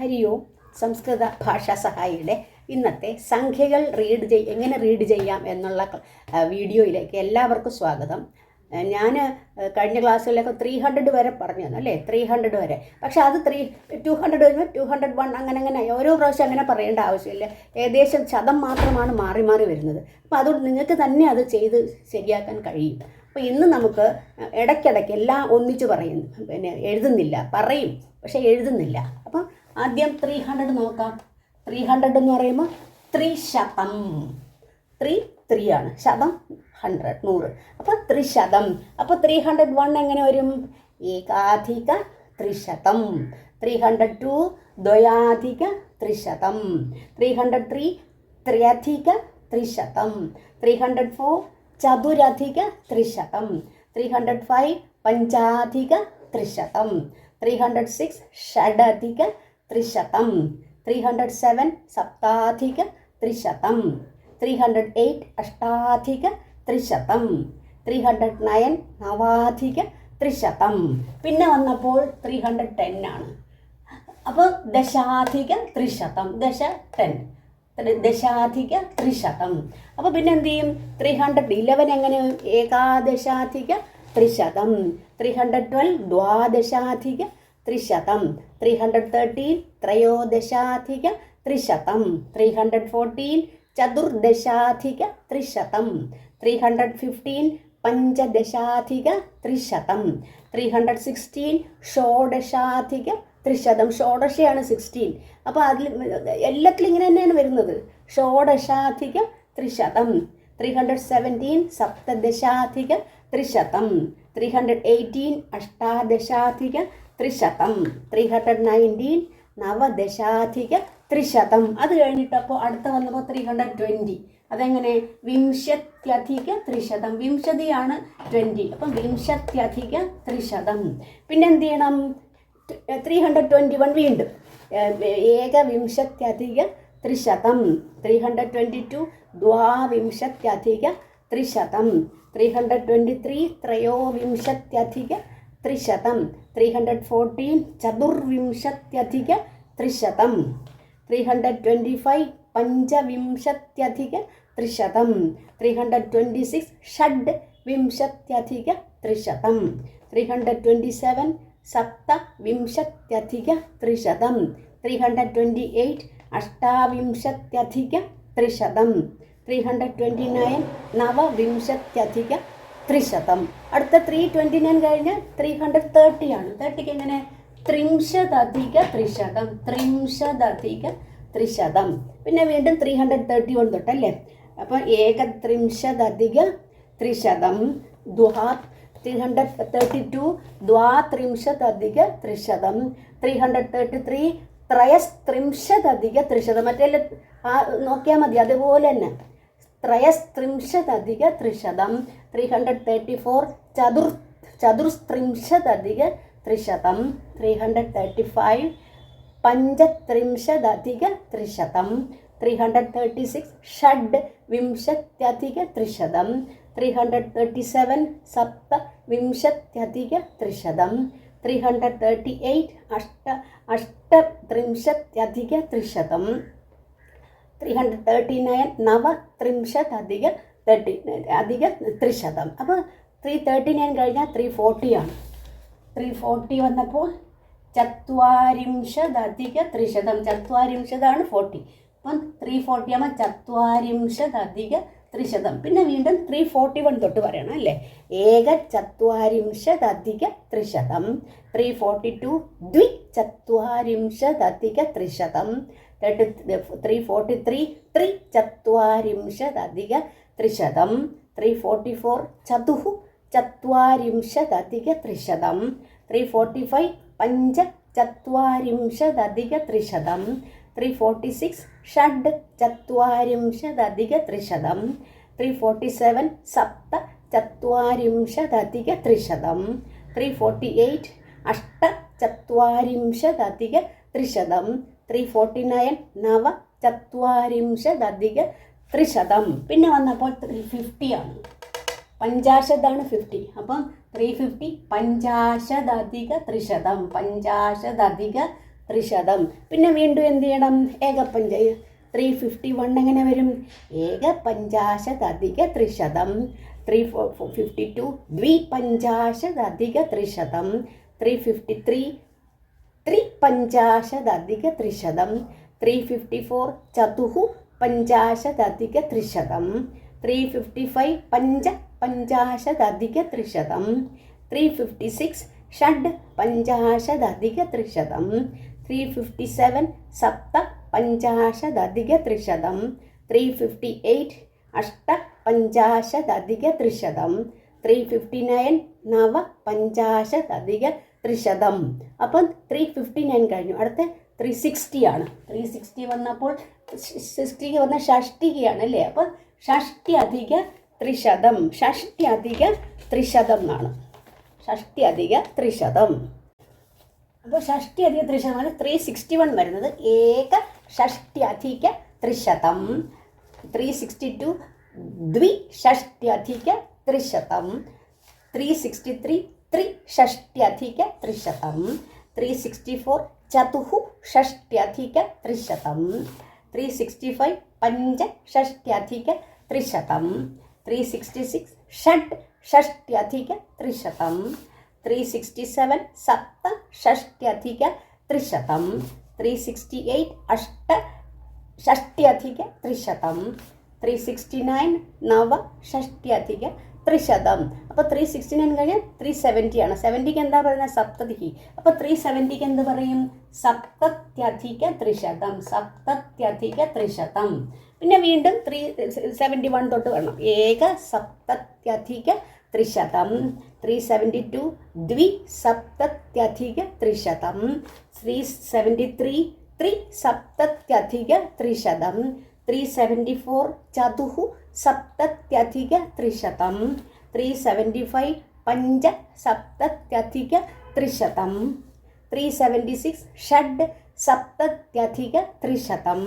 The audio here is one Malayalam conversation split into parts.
ഹരി ഓം. സംസ്കൃത ഭാഷാ സഹായിയുടെ ഇന്നത്തെ സംഖ്യകൾ റീഡ് ചെയ് എങ്ങനെ റീഡ് ചെയ്യാം എന്നുള്ള വീഡിയോയിലേക്ക് എല്ലാവർക്കും സ്വാഗതം. ഞാൻ കഴിഞ്ഞ ക്ലാസ്സുകളിലൊക്കെ ത്രീ ഹൺഡ്രഡ് വരെ പറഞ്ഞു തന്നു അല്ലേ? ത്രീ ഹൺഡ്രഡ് വരെ. പക്ഷേ അത് ത്രീ ടു ഹൺഡ്രഡ് വരുമ്പോൾ ടു ഹൺഡ്രഡ് വൺ അങ്ങനെ അങ്ങനെ ഓരോ പ്രാവശ്യം അങ്ങനെ പറയേണ്ട ആവശ്യമില്ല. ഏകദേശം ശതം മാത്രമാണ് മാറി മാറി വരുന്നത്. അപ്പോൾ അതുകൊണ്ട് നിങ്ങൾക്ക് തന്നെ അത് ചെയ്ത് ശരിയാക്കാൻ കഴിയും. അപ്പോൾ ഇന്ന് നമുക്ക് ഇടയ്ക്കിടയ്ക്ക് എല്ലാം ഒന്നിച്ച് പറയുന്നു. പിന്നെ എഴുതുന്നില്ല. പറയും പക്ഷേ എഴുതുന്നില്ല. ആദ്യം ത്രീ ഹൺഡ്രഡ് നോക്കാം. ത്രീ ഹൺഡ്രഡ് എന്ന് പറയുമ്പോൾ ത്രിശതം ത്രീ ത്രീ ആണ്. ശതം ഹൺഡ്രഡ് നൂറ്. അപ്പോൾ ത്രിശതം അപ്പോൾ ത്രീ ഹൺഡ്രഡ് വൺ എങ്ങനെ വരും? ഏകാധിക ത്രിശതം ത്രീ ഹൺഡ്രഡ് ടു ദ്വയാധിക ത്രിശതം ത്രീ ഹൺഡ്രഡ് ത്രീ ത്രയധിക ത്രിശതം ത്രീ ഹൺഡ്രഡ് ഫോർ ചതുരധിക ത്രിശതം ത്രീ ഹൺഡ്രഡ് ഫൈവ് പഞ്ചാധിക ത്രിശതം ത്രീ ഹൺഡ്രഡ് സിക്സ് ഷഡധിക ത്രിശതം. ത്രീ ഹൺഡ്രഡ് സെവൻ സപ്താധിക ത്രിശതം. ത്രീ ഹൺഡ്രഡ് എയ്റ്റ് അഷ്ടാധിക ത്രിശതം. ത്രീ ഹൺഡ്രഡ് നയൻ നവാധിക ത്രിശതം. പിന്നെ വന്നപ്പോൾ ത്രീ ഹൺഡ്രഡ് ടെൻ ആണ്. അപ്പോൾ ദശാധിക ത്രിശതം. ദശ ടെൻ ദശാധിക ത്രിശതം. അപ്പോൾ പിന്നെ എന്ത് ചെയ്യും? ത്രീ ഹൺഡ്രഡ് ഇലവൻ എങ്ങനെ? ഏകാദശാധിക ത്രിശതം. ത്രീ ഹൺഡ്രഡ് ട്വൽവ് ദ്വാദശാധിക ത്രീ ഹൺഡ്രഡ് തേർട്ടീൻ ത്രയോദശാധിക ത്രിശതം. ത്രീ ഹൺഡ്രഡ് ഫോർട്ടീൻ ചതുർദശാധിക ത്രിശതം. ത്രീ ഹൺഡ്രഡ് ഫിഫ്റ്റീൻ പഞ്ചദശാധിക ത്രിശതം. ത്രീ ഹൺഡ്രഡ് സിക്സ്റ്റീൻ ഷോഡശാധിക ത്രിശതം. ഷോഡശയാണ് സിക്സ്റ്റീൻ. അപ്പോൾ അതിൽ എല്ലാത്തിലും ഇങ്ങനെ തന്നെയാണ് വരുന്നത്. ഷോഡശാധിക ത്രിശതം. ത്രീ ഹൺഡ്രഡ് സെവന്റീൻ സപ്തദശാധിക ത്രിശതം. ത്രീ ഹൺഡ്രഡ് എയ്റ്റീൻ അഷ്ടാദശാധിക ത്രിശതം. ത്രീ ഹൺഡ്രഡ് നയന്റീൻ നവദശാധിക ത്രിശതം. അത് കഴിഞ്ഞിട്ടപ്പോൾ അടുത്ത വന്നപ്പോൾ ത്രീ ഹൺഡ്രഡ് ട്വന്റി അതെങ്ങനെ? വിംശത്യധിക ത്രിശതം. വിംശതിയാണ് ട്വന്റി അപ്പം വിംശത്യധിക ത്രിശതം. പിന്നെ എന്ത് ചെയ്യണം? ത്രീ ഹൺഡ്രഡ് ട്വന്റി വൺ വീണ്ടും. ഏകവിംശത്യധിക ത്രിശതം ത്രീ ഹൺഡ്രഡ് ട്വന്റി ടു ദ്വാവിംശത്യധിക ത്രിശതം. ത്രീ ഹൺഡ്രഡ് ട്വന്റി ത്രീ ത്രയോവിംശത്യധിക ത്രിശതം. ത്രീ ഹൺഡ്രഡ് ഫോർട്ടീൻ ചതുർവിംശത്യധിക ത്രിശതം. ത്രീ ഹൺഡ്രഡ് ട്വന്റി ഫൈവ് പഞ്ചവിംശത്യധിക ത്രിശതം. ത്രീ ഹൺഡ്രഡ് ട്വന്റി സിക്സ് ഷഡ് വിംശത്യധിക ത്രിശതം. ത്രീ ഹൺഡ്രഡ് ട്വന്റി സെവൻ സപ്തവിംശത്യധിക ത്രിശതം. ത്രീ ഹൺഡ്രഡ് ട്വന്റി എയ്റ്റ് അഷ്ടാവിംശത്യധിക ത്രിശതം. ത്രിശതം. അടുത്ത ത്രീ ട്വന്റി നയൻ കഴിഞ്ഞ് ത്രീ ഹൺഡ്രഡ് തേർട്ടി ആണ്. തേർട്ടിക്ക് എങ്ങനെ? ത്രിംശതധിക ത്രിശതം. ത്രിംശതധിക ത്രിശതം. പിന്നെ വീണ്ടും ത്രീ ഹൺഡ്രഡ് തേർട്ടി വൺ തൊട്ടല്ലേ? അപ്പോൾ ഏകത്രിംശതധിക ത്രിശതം. ദ്വാ ത്രീ ഹൺഡ്രഡ് തേർട്ടി ടു ദ്വാത്രിംശതധിക ത്രിശതം. ത്രീ ഹൺഡ്രഡ് തേർട്ടി ത്രീ ത്രയസ്ത്രിംശതധിക ത്രിശതം. മറ്റേ നോക്കിയാൽ മതി. അതുപോലെ തന്നെ. ത്രയസ്ത്രിംശതധിക ത്രിശതം ത്രീ ഹൺഡ്രഡ് തേർട്ടി ഫോർ ചതുർ ചതുർസ്ത്രിംശതധിക ത്രിശതം ത്രീ ഹൺഡ്രഡ് തേർട്ടി ഫൈവ് പഞ്ചത്രിംശതധിക ത്രിശതം ത്രീ ഹൺഡ്രഡ് തേർട്ടി സിക്സ് ഷഡ് വിംശത്യധിക ത്രിശതം ത്രീ ഹൺഡ്രഡ് തേർട്ടി സെവൻ സപ്ത വിംശത്യധിക ത്രിശതം ത്രീ ഹൺഡ്രഡ് തേർട്ടി എയ്റ്റ് അഷ്ട അഷ്ടത്രിംശത്യധിക ത്രിശതം ത്രീ ഹൺഡ്രഡ് തേർട്ടി നയൻ നവ ത്രിംശത് അധിക തേർട്ടി അധിക ത്രിശതം. അപ്പോൾ ത്രീ തേർട്ടി നയൻ കഴിഞ്ഞാൽ ത്രീ ഫോർട്ടിയാണ് ത്രീ ഫോർട്ടി വന്നപ്പോൾ ചത്വാരിംശത് അധിക ത്രിശതം. ചത്വാരിംശതാണ് ഫോർട്ടി അപ്പം ത്രീ ഫോർട്ടി ആകുമ്പോൾ ചത്വാരിംശതധിക ത്രിശതം. പിന്നെ വീണ്ടും ത്രീ ഫോർട്ടി വൺ തൊട്ട് പറയണം അല്ലേ? ഏക ചത്വാരിംശതധിക ത്രിശതം. ത്രീ ഫോർട്ടി ടു ദ്വി ചത്വാരിംശതധിക ത്രിശതം. തേർട്ടി ത്രീ ഫോർട്ടി ത്രീ ത്രി ചത്വാരിംശതധിക ത്രിശതം. ത്രീ ഫോർട്ടി ഫോർ ചതുഹു ചത്വാരിംശതധിക ത്രിശതം. ത്രീ ഫോർട്ടി ഫൈവ് പഞ്ച ചത്വാരിംശതധിക ത്രിശതം. ത്രീ ഫോർട്ടി സിക്സ് ഷഡ് चत्वारिंशदधिकत्रिशतं ത്രിശതം ത്രീ ഫോർട്ടി സെവൻ സപ്ത ചത്വാരിംശതധിക फोर्टि അഷ്ട ചത്വാരിംശതധിക ത്രിശതം ത്രീ ഫോർട്ടി നയൻ നവ ചത്വാരിംശതധിക പിന്നെ വന്നപ്പോൾ ത്രീ ഫിഫ്റ്റിയാണ് പഞ്ചാശതാണ് ഫിഫ്റ്റി. അപ്പം ത്രീ ഫിഫ്റ്റി പഞ്ചാശതധിക പഞ്ചാശതധിക ത്രിശതം പിന്നെ വീണ്ടും എന്ത് ചെയ്യണം? ഏകപഞ്ച ത്രീ ഫിഫ്റ്റി വൺ എങ്ങനെ വരും? ഏകപഞ്ചാശതധിക ത്രിശതം ത്രീ ഫിഫ്റ്റി ടു ദ്വിപഞ്ചാശതധിക ത്രിശതം ത്രീ ഫിഫ്റ്റി ത്രീ ത്രിപഞ്ചാശതധിക ത്രിശതം ത്രീ ഫിഫ്റ്റി ഫോർ ചതുഹു പഞ്ചാശതധിക ത്രിശതം ത്രീ ഫിഫ്റ്റി ഫൈവ് പഞ്ച പഞ്ചാശതധിക ത്രിശതം ത്രീ ഫിഫ്റ്റി സിക്സ് षड् पञ्चाशदधिकत्रिशतं त्री फिफ्टि सेवेन् सप्त पञ्चाशदधिकत्रिशतं त्री फिफ्टि एय्ट् अष्ट पञ्चाशदधिकत्रिशतं ത്രീ ഫിഫ്റ്റി നയൻ നവ പഞ്ചാശതധിക ത്രിശതം അപ്പം ത്രീ ഫിഫ്റ്റി നയൻ കഴിഞ്ഞു അടുത്ത ത്രീ സിക്സ്റ്റി ആണ് ത്രീ സിക്സ്റ്റി വന്നപ്പോൾ സിക്സ്റ്റിക്ക് വന്ന ഷഷ്ടികയാണ് അല്ലേ അപ്പം ഷഷ്ടി അധിക ത്രിശതം ഷഷ്ടി അധിക ത്രിശതം എന്നാണ് ഷഷ്ടി അധിക ത്രിശതം അപ്പോൾ ഷഷ്ടി അധിക ത്രിശതമാണ് ത്രീ സിക്സ്റ്റി വൺ വരുന്നത് ഏക ഷഷ്ടി അധിക ത്രിശതം ത്രീ സിക്സ്റ്റി ടു അധിക ത്രിശതം ത്രീ സിക്സ്റ്റി ത്രീ അധിക ത്രിശതം ത്രീ സിക്സ്റ്റി ഫോർ ചതുഹു ഷഷ്ടി അധിക ത്രിശതം ത്രീ സിക്സ്റ്റി ഫൈവ് പഞ്ച ഷഷ്ടി അധിക ത്രിശതം ത്രീ സിക്സ്റ്റി സിക്സ് षट् ഷഷ്ട്യധികത്രിശതം ത്രീ സിക്സ്റ്റി സെവൻ സപ്ത ഷഷ്ട്യധിക ത്രിശതം ത്രീ സിക്സ്റ്റി എയ്റ്റ് അഷ്ട ഷഷ്ട്യധിക ത്രിശതം ത്രീ സിക്സ്റ്റി നയൻ നവ ഷഷ്ട്യധിക ത്രിശതം അപ്പോൾ ത്രീ സിക്സ്റ്റി നയൻ കഴിഞ്ഞാൽ ത്രീ സെവന്റിയാണ് സെവന്റിക്ക് എന്താ പറയുന്നത്? സപ്തതിഹി അപ്പോൾ ത്രീ സെവന്റിക്ക് എന്ത് പറയും? സപ്തത്യധിക ത്രിശതം. സപ്തത്യധിക ത്രിശതം. പിന്നെ വീണ്ടും ത്രീ സെവന്റി വൺ തൊട്ട് വരണം. ഏക സപ്തത്യധിക ത്രിശതം. ത്രീ സെവന്റി ടു ദ്വി സപ്തത്യധിക ത്രിശതം. ത്രീ സെവന്റി ത്രീ ത്രി സപ്തത്യധിക ത്രിശതം. ത്രീ സെവന്റി ഫോർ ചതുഹു സപ്തത്യധിക ത്രിശതം. ത്രീ സെവന്റി ഫൈവ് പഞ്ച സപ്തത്യധിക ത്രിശതം. ത്രീ സെവന്റി സിക്സ് ഷഡ് സപ്തത്യധിക ത്രിശതം.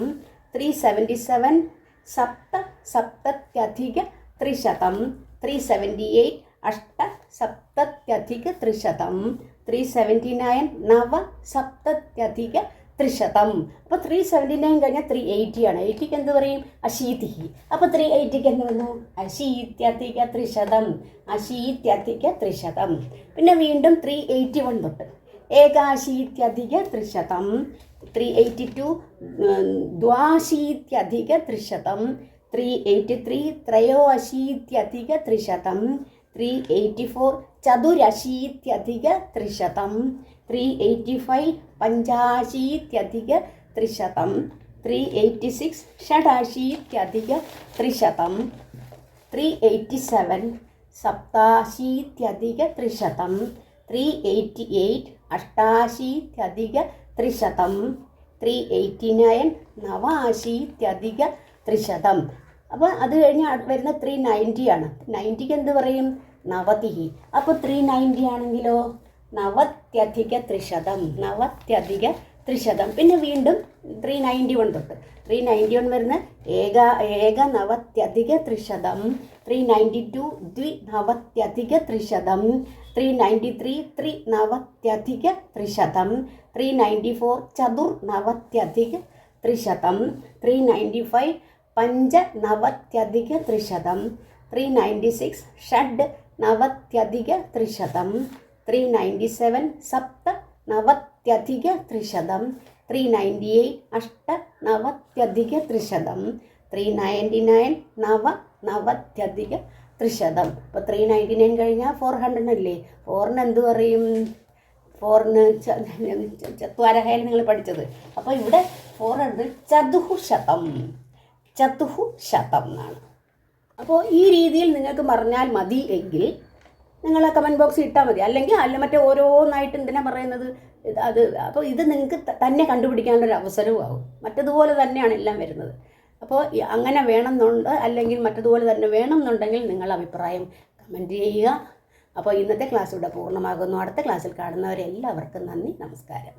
ത്രീ സെവന്റി സെവൻ സപ്ത സപ്തത്യധിക ത്രിശതം. ത്രീ സെവന്റി എയ്റ്റ് അഷ്ട സപ്തത്യധിക ത്രിശതം. ത്രീ സെവന്റി നയൻ നവ സപ്തത്യധിക ത്രിശതം. അപ്പോൾ ത്രീ സെവന്റി നയൻ കഴിഞ്ഞാൽ ത്രീ എയ്റ്റി ആണ്. എയ്റ്റിക്ക് എന്ത് പറയും? അശീതിഹി അപ്പോൾ ത്രീ എയ്റ്റിക്ക് എന്ത് വന്നു? അശീത്യധിക ത്രിശതം. അശീത്യധിക ത്രിശതം. പിന്നെ വീണ്ടും ത്രീ എയ്റ്റി വൺ തൊട്ട്. ഏകാശീത്യധിക ത്രിശതം ത്രീ എയ്റ്റി ടു ദ്വാശീത്യധിക ത്രിശതം ത്രീ എയ്റ്റി ത്രീ ത്രയോ അശീത്യധിക ത്രിശതം ത്രീ എയ്റ്റി ഫോർ ചതുരശീത്യധിക ത്രിശതം ത്രീ എയ്റ്റി ഫൈവ് പഞ്ചാശീത്യധിക ത്രിശതം ത്രീ എയ്റ്റി സിക്സ് ഷഡാശീത്യധിക ത്രിശതം ത്രീ എയ്റ്റി സെവൻ സപ്താശീത്യധിക ത്രിശതം ത്രീ എയ്റ്റി എയ്റ്റ് അഷ്ടാശീത്യധിക ത്രിശതം ത്രീ എയ്റ്റി നയൻ നവാശീത്യധിക ത്രിശതം അപ്പോൾ അത് കഴിഞ്ഞ് വരുന്ന ത്രീ നയന്റി ആണ് നയന്റിക്ക് എന്ത് പറയും? നവതിഹി. അപ്പോൾ ത്രീ നയന്റി ആണെങ്കിലോ നവത്യധിക ത്രിശതം നവത്യധിക ത്രിശതം പിന്നെ വീണ്ടും ത്രീ നയന്റി വൺ തൊട്ട്. ത്രീ നയന്റി വൺ വരുന്ന ഏക ഏക നവത്യധിക ത്രിശതം ത്രീ നയന്റി ടു ദ്വി നവത്യധിക ത്രിശതം ത്രീ നയന്റി ത്രീ ത്രി നവത്യധിക ത്രിശതം ത്രീ നയന്റി ഫോർ ചതുർ നവത്യധിക ത്രിശതം ത്രീ നയന്റി ഫൈവ് പഞ്ച നവത്യധിക ത്രിശതം ത്രീ നയന്റി സിക്സ് ഷഡ് നവത്യധിക ത്രിശതം ത്രീ നയന്റി സെവൻ സപ്ത നവത്യധിക ത്രിശതം ത്രീ ത്രിശതം അപ്പോൾ ത്രീ നയന്റി നയൻ കഴിഞ്ഞാൽ ഫോർ ഹൺഡ്രഡ് അല്ലേ ഫോറിന് എന്ത് പറയും? ഫോറിന് ചത്വാരഹയിൽ നിങ്ങൾ പഠിച്ചത്. അപ്പോൾ ഇവിടെ ഫോർ ഹൺഡ്രഡ് ചതുഹു ശതം. ചതുഹു ശതം എന്നാണ്. അപ്പോൾ ഈ രീതിയിൽ നിങ്ങൾക്ക് പറഞ്ഞാൽ മതി എങ്കിൽ നിങ്ങൾ ആ കമന്റ് ബോക്സിൽ ഇട്ടാൽ മതി. അല്ലെങ്കിൽ അല്ല മറ്റേ ഓരോന്നായിട്ട് എന്തിനാ പറയുന്നത്? അത് അപ്പോൾ ഇത് നിങ്ങൾക്ക് തന്നെ കണ്ടുപിടിക്കാനുള്ളൊരു അവസരവും ആവും. മറ്റതുപോലെ തന്നെയാണ് എല്ലാം വരുന്നത്. അപ്പോൾ അങ്ങനെ വേണമെന്നുണ്ട് അല്ലെങ്കിൽ മറ്റതുപോലെ തന്നെ വേണമെന്നുണ്ടെങ്കിൽ നിങ്ങൾ അഭിപ്രായം കമന്റ് ചെയ്യുക. അപ്പോൾ ഇന്നത്തെ ക്ലാസ് ഇവിടെ പൂർണമാകുന്നു. അടുത്ത ക്ലാസ്സിൽ കാണുന്നവരെല്ലാവർക്കും നന്ദി. നമസ്കാരം.